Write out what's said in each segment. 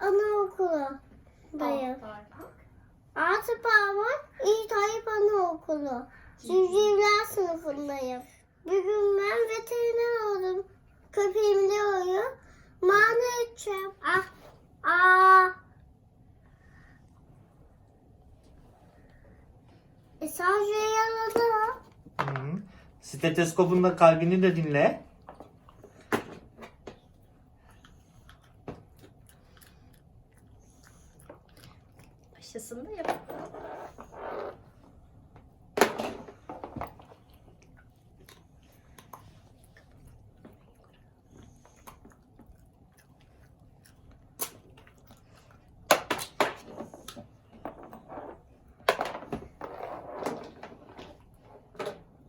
Anaokulu. Dayı. Altı parmak İyi Tayyip Anaokulu. Civcivler sınıfındayım. Bugün ben veteriner oldum. Köpeğim Leo'yu mana edeceğim. Ah. Aa. E sadece yaladı. Hı hı. Steteskopunda kalbini de dinle. Aşısını da yap.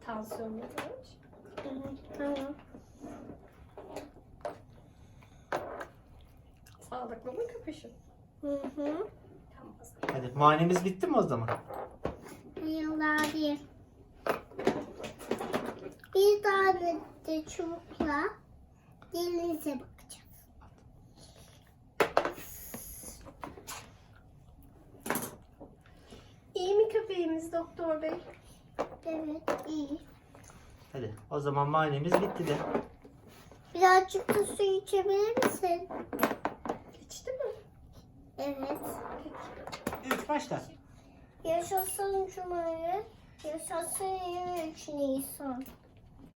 Tansiyonunu ölç. Tamam. Sağlıklı mı köpüşüm? Hı hı. Hadi muayenemiz bitti mi o zaman? Yıllar bir. Bir tane de çubukla dilinize bakacağız. İyi mi köpeğimiz doktor bey? Evet iyi. Hadi o zaman muayenemiz bitti de. Birazcık da su içebilir misin? İçti mi? Evet. Evet başla. Yaşasın Cumhuriyet. Yaşasın 23 Nisan.